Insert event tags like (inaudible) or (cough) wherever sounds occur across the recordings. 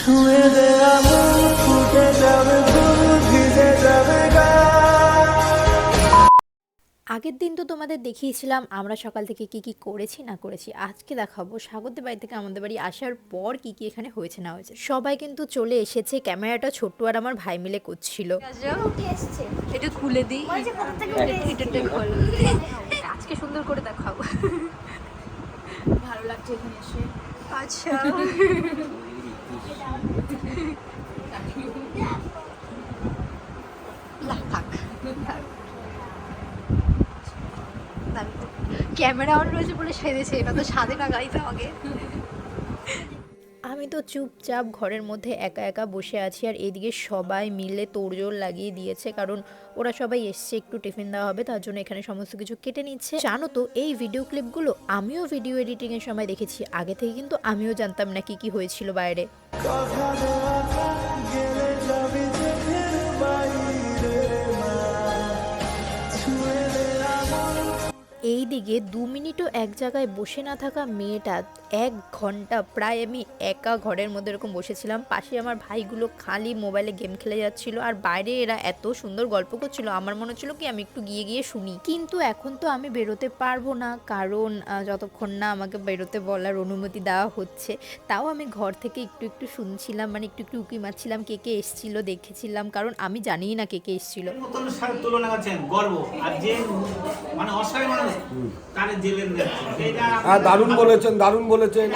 ছুঁয়ে মন ফুটে যাবে ভিজে যাবে আগের দিন তো তোমাদের দেখিয়েছিলাম আমরা সকাল থেকে কি কি করেছি না করেছি। আজকে দেখাবো স্বাগতের বাড়ি থেকে আমাদের বাড়ি আসার পর কি কি এখানে হয়েছে না হয়েছে। সবাই কিন্তু চলে এসেছে ক্যামেরাটা ছোট্ট আর আমার ভাই মিলে করছিল। এটা খুলে দিই। আজকে সুন্দর করে দেখাবো ভালো লাগছে এখানে এসে। আচ্ছা (laughs) না, থাক ক্যামেরা অন রয়েছে বলে সেরেছে এটা তো সাদে না গাইতে আমাকে। আমি তো চুপচাপ ঘরের মধ্যে একা একা বসে আছি আর এদিকে সবাই মিলে তোড়জোড় লাগিয়ে দিয়েছে কারণ ওরা সবাই এসছে একটু টিফিন দেওয়া হবে তার জন্য এখানে সমস্ত কিছু কেটে নিচ্ছে। জানো তো এই ভিডিও ক্লিপগুলো আমিও ভিডিও এডিটিংয়ের সময় দেখেছি আগে থেকে কিন্তু আমিও জানতাম না কি কি হয়েছিল বাইরে। এই দিকে দু মিনিটও এক জায়গায় বসে না থাকা মেয়েটা এক ঘণ্টা প্রায় আমি একা ঘরের মধ্যে এরকম বসেছিলাম। পাশে আমার ভাইগুলো খালি মোবাইলে গেম খেলে যাচ্ছিল আর বাইরে এরা এত সুন্দর গল্প করছিল, আমার মনে হচ্ছিল কি আমি একটু গিয়ে গিয়ে শুনি। কিন্তু এখন তো আমি বেরোতে পারব না, কারণ যতক্ষণ না আমাকে বেরোতে বলার অনুমতি দেওয়া হচ্ছে, তাও আমি ঘর থেকে একটু একটু শুনছিলাম মানে একটু একটু উকি মারছিলাম, কে কে এসছিল দেখেছিলাম, কারণ আমি জানিই না কে কে এসছিল। তুলনা গর্ব। আর যে মানে অসহায় মানুষ। হ্যাঁ দারুণ বলেছেন দারুণ বলেছেন।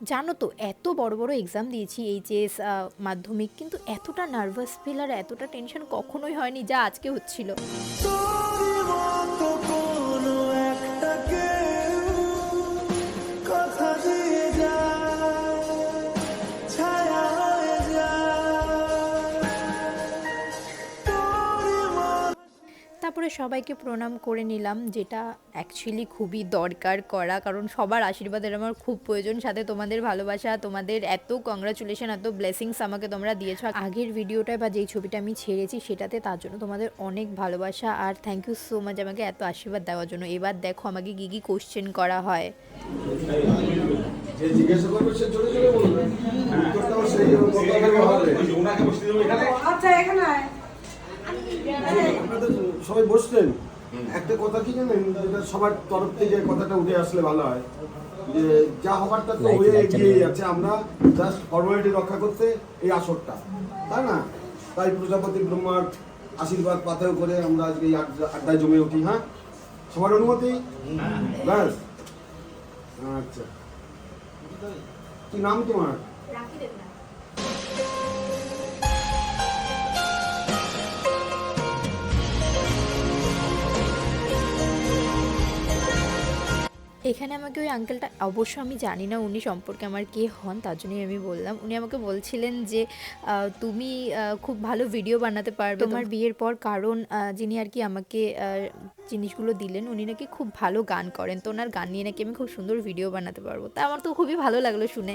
জানো তো এত বড় বড় এক্সাম দিয়েছি এইচএস মাধ্যমিক কিন্তু এতটা নার্ভাস ফিল আর এতটা টেনশন কখনোই হয়নি যা আজকে হচ্ছিল। সবাইকে প্রণাম করে নিলাম যেটা অ্যাকচুয়ালি খুবই দরকার করা। কারণ সবার আশীর্বাদের আমার খুব প্রয়োজন সাথে তোমাদের ভালোবাসা তোমাদের এত কংগ্রাচুলেশন এত ব্লেসিংস আমাকে তোমরা দিয়েছ। আগের ভিডিওটায় বা যেই ছবিটা আমি ছেড়েছি সেটাতে তার জন্য তোমাদের অনেক ভালোবাসা। আর থ্যাংক ইউ সো মাচ আমাকে এত আশীর্বাদ দেওয়ার জন্য। এবার দেখো আমাকে কী কী কোশ্চেন করা হয়। যে জিজ্ঞাসা সবাই বসছেন একটা কথা কি জানেন? যেটা সবার তরফ থেকে কথাটা উঠে আসলে ভালো হয়। যে যা হবারটা তো হয়ে এগিয়ে যাচ্ছে আমরা জাস্ট ফর্মালিটি রক্ষা করতে এই আসরটা। তাই না? তাই প্রজাপতি ব্রহ্মার আশীর্বাদ পাথেও করে আমরা আজকে এই আড্ডা- আড্ডায় জমে উঠি হ্যাঁ? সবার অনুমতি? ব্যাস। আচ্ছা। কি নাম তোমার? এখানে আমাকে ওই আঙ্কেলটা অবশ্য আমি জানি না উনি সম্পর্কে আমার কে হন তার জন্যই আমি বললাম। উনি আমাকে বলছিলেন যে তুমি খুব ভালো ভিডিও বানাতে পারবে। তোমার বিয়ের পর কারণ যিনি আর কি আমাকে আহ, জিনিসগুলো দিলেন উনি নাকি খুব ভালো গান করেন। তো ওনার গান নিয়ে নাকি আমি খুব সুন্দর ভিডিও বানাতে পারব। তা আমার তো খুবই ভালো লাগল শুনে।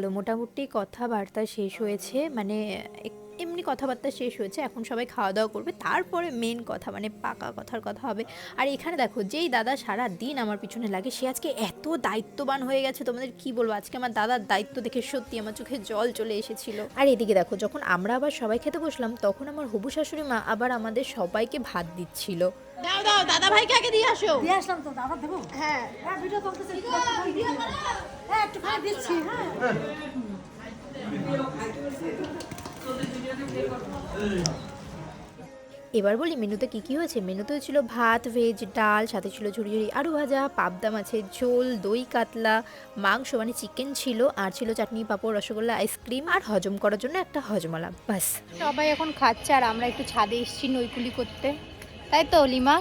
চলো মোটামুটি কথাবার্তা শেষ হয়েছে মানে এমনি কথাবার্তা শেষ হয়েছে এখন সবাই খাওয়া দাওয়া করবে তারপরে মেন কথা মানে পাকা কথার কথা হবে। আর এখানে দেখো যেই দাদা সারা দিন আমার পিছনে লাগে সে আজকে এত দায়িত্ববান হয়ে গেছে তোমাদের কি বলব? আজকে আমার দাদার দায়িত্ব দেখে সত্যি আমার চোখে জল চলে এসেছিল। আর এদিকে দেখো যখন আমরা আবার সবাই খেতে বসলাম তখন আমার হবু শাশুড়ি মা আবার আমাদের সবাইকে ভাত দিচ্ছিল। দাও দাও দাদা ভাইকে আগে দিয়ে আসো। দিয়ে আসলাম তো দাদা দেবো? হ্যাঁ। হ্যাঁ ভিডিও হ্যাঁ একটু খাই দিচ্ছি হ্যাঁ। এবার বলি মেনুতে কী কী হয়েছে? মেনুতে ছিল ভাত ভেজ ডাল সাথে ছিল ঝুড়ি ঝুড়ি আলু ভাজা পাবদা মাছের ঝোল দই কাতলা মাংস মানে চিকেন ছিল আর ছিল চাটনি পাঁপড় রসগোল্লা আইসক্রিম আর হজম করার জন্য একটা হজমলা বাস সবাই এখন খাচ্ছে আর আমরা একটু ছাদে এসেছি নৈকুলি করতে। তাই তো লিমা?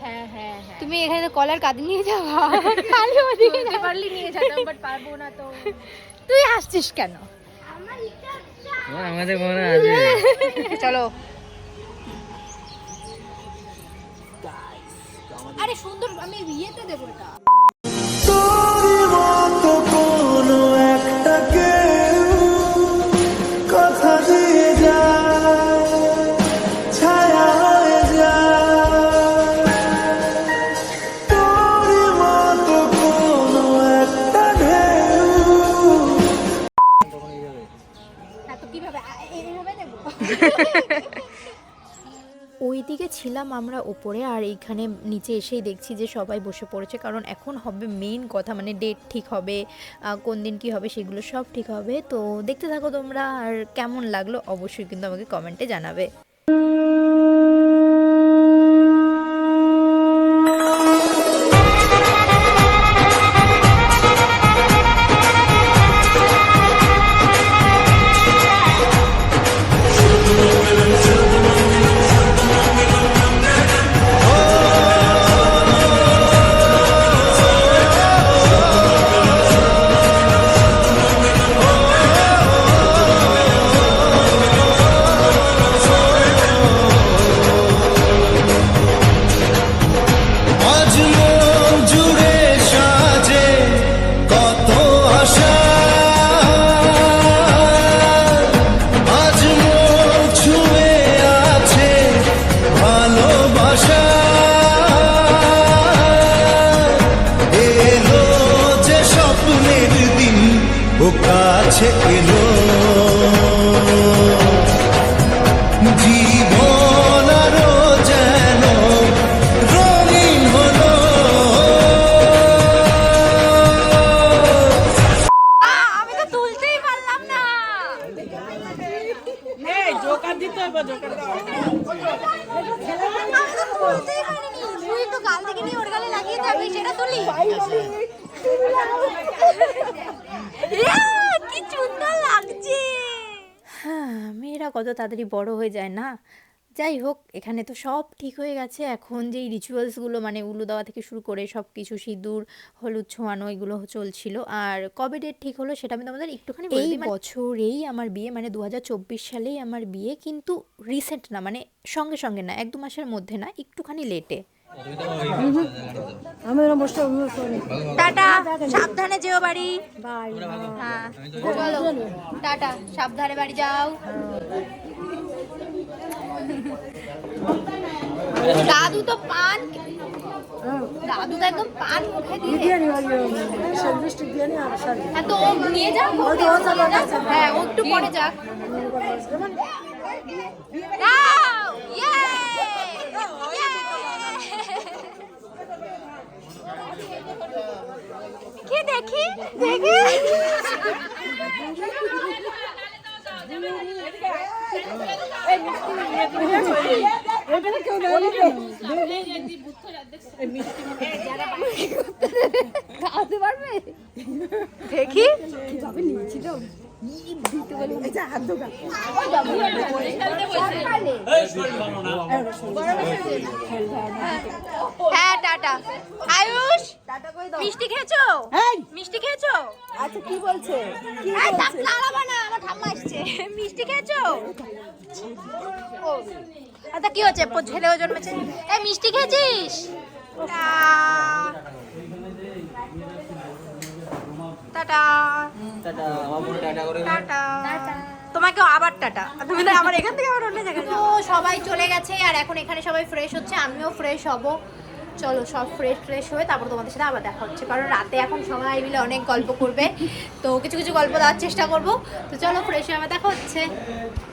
হ্যাঁ হ্যাঁ হ্যাঁ। তুমি এখানে তো কলার কাঁদি নিয়ে যাবা। (laughs) খালি ওদিকে পারলি নিয়ে যেতাম বাট পারব না তো। তুই আসছিস কেন? আমাদের মনে আছে চলো। আরে সুন্দর আমি ইয়েতে দেবো এটা। ওইদিকে ছিলাম আমরা ওপরে আর এইখানে নিচে এসেই দেখছি যে সবাই বসে পড়েছে, কারণ এখন হবে মেইন কথা মানে ডেট ঠিক হবে কোন দিন কি হবে সেগুলো সব ঠিক হবে। তো দেখতে থাকো তোমরা, আর কেমন লাগল অবশ্যই কিন্তু আমাকে কমেন্টে জানাবে। কাছে এলো কত তাড়াতাড়ি বড় হয়ে যায় না? যাই হোক এখানে তো সব ঠিক হয়ে গেছে। এখন যেই রিচুয়ালসগুলো মানে উলু দেওয়া থেকে শুরু করে সব কিছু সিঁদুর হলুদ ছোঁয়ানো এগুলো চলছিল। আর কবে ডেট ঠিক হলো সেটা আমি তোমাদের একটুখানি এই মানে বছরেই আমার বিয়ে মানে দু হাজার চব্বিশ সালেই আমার বিয়ে কিন্তু রিসেন্ট না মানে সঙ্গে সঙ্গে না এক দু মাসের মধ্যে না একটুখানি লেটে টাটা সাবধানে যেও বাড়ি। হ্যাঁ টাটা সাবধানে বাড়ি যাও। দাদু তো পান দাদু তো একদম পান মুখে দিয়ে হ্যাঁ তো ও নিয়ে যাক ও নিয়ে যাক। হ্যাঁ ও একটু পরে যাক দাও! Yay! Yay! কি দেখি দেখি খাওয়াতে পারবে দেখি। হ্যাঁ টাটা। আয়ুষ মিষ্টি খেয়েছো? মিষ্টি খেয়েছো? আচ্ছা কি বলছে? কি এই দাঁত না আমার ঠাম্মা আসছে মিষ্টি খেয়েছো? ও। আচ্ছা কি হচ্ছে? ছেলেও জন্মেছে। এই মিষ্টি খেয়েছিস? টাটা। টাটা। টাটা তোমাকে আবার টাটা। তুমি না আবার এখান থেকে আবার অন্য জায়গায় তো সবাই চলে গেছে আর এখন এখানে সবাই ফ্রেশ হচ্ছে আমিও ফ্রেশ হব। চলো, সব ফ্রেশ ফ্রেশ হয়ে তারপর তোমাদের সাথে আবার দেখা হচ্ছে। কারণ রাতে এখন সবাই মিলে অনেক গল্প করবে। তো কিছু কিছু গল্প দেওয়ার চেষ্টা করব। তো চলো ফ্রেশ হয়ে আবার দেখা হচ্ছে।